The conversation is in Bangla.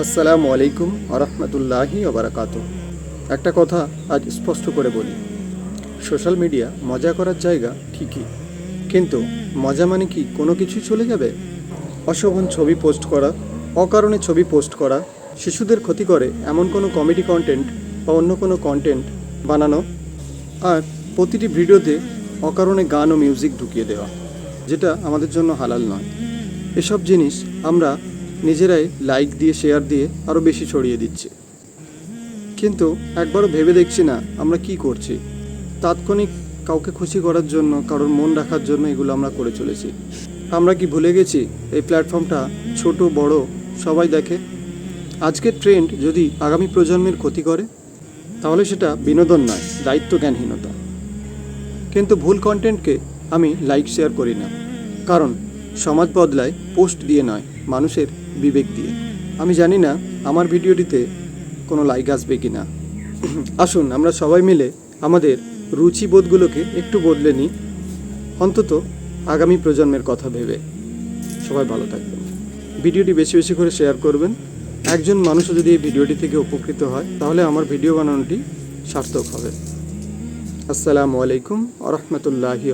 আসসালামু আলাইকুম আরহামতুল্লাহি ওবরাকাত একটা কথা আজ স্পষ্ট করে বলি। সোশ্যাল মিডিয়া মজা করার জায়গা ঠিকই। কিন্তু মজা মানে কি কোনো কিছুই চলে যাবে? অশোভন ছবি পোস্ট করা, অকারণে ছবি পোস্ট করা, শিশুদের ক্ষতি করে এমন কোনো কমেডি কন্টেন্ট বা অন্য কোনো কন্টেন্ট বানানো, আর প্রতিটি ভিডিওতে অকারণে গান ও মিউজিক ঢুকিয়ে দেওয়া, যেটা আমাদের জন্য হালাল নয়। এসব জিনিস আমরা নিজেরাই লাইক দিয়ে শেয়ার দিয়ে আরও বেশি ছড়িয়ে দিচ্ছে। কিন্তু একবারও ভেবে দেখছি না আমরা কি করছি। তাৎক্ষণিক কাউকে খুশি করার জন্য, কারোর মন রাখার জন্য এগুলো আমরা করে চলেছি। আমরা কি ভুলে গেছি এই প্ল্যাটফর্মটা ছোট, বড়, সবাই দেখে? আজকের ট্রেন্ড যদি আগামী প্রজন্মের ক্ষতি করে, তাহলে সেটা বিনোদন নয় দায়িত্ব জ্ঞানহীনতা কিন্তু ভুল কন্টেন্টকে আমি লাইক শেয়ার করি না। কারণ সমাজ বদলায়, পোস্ট দিয়ে নয়, মানুষের বিবেক দিয়ে। আমি জানি না আমার ভিডিওটিতে কোনো লাইক আসবে কি না আসুন, আমরা সবাই মিলে আমাদের রুচিবোধগুলোকে একটু বদলে নিই, অন্তত আগামী প্রজন্মের কথা ভেবে। সবাই ভালো থাকবেন। ভিডিওটি বেশি বেশি করে শেয়ার করবেন। একজন মানুষও যদি এই ভিডিওটি থেকে উপকৃত হয়, তাহলে আমার ভিডিও বানানোটি সার্থক হবে। আসসালামু আলাইকুম আ রহমতুল্লাহি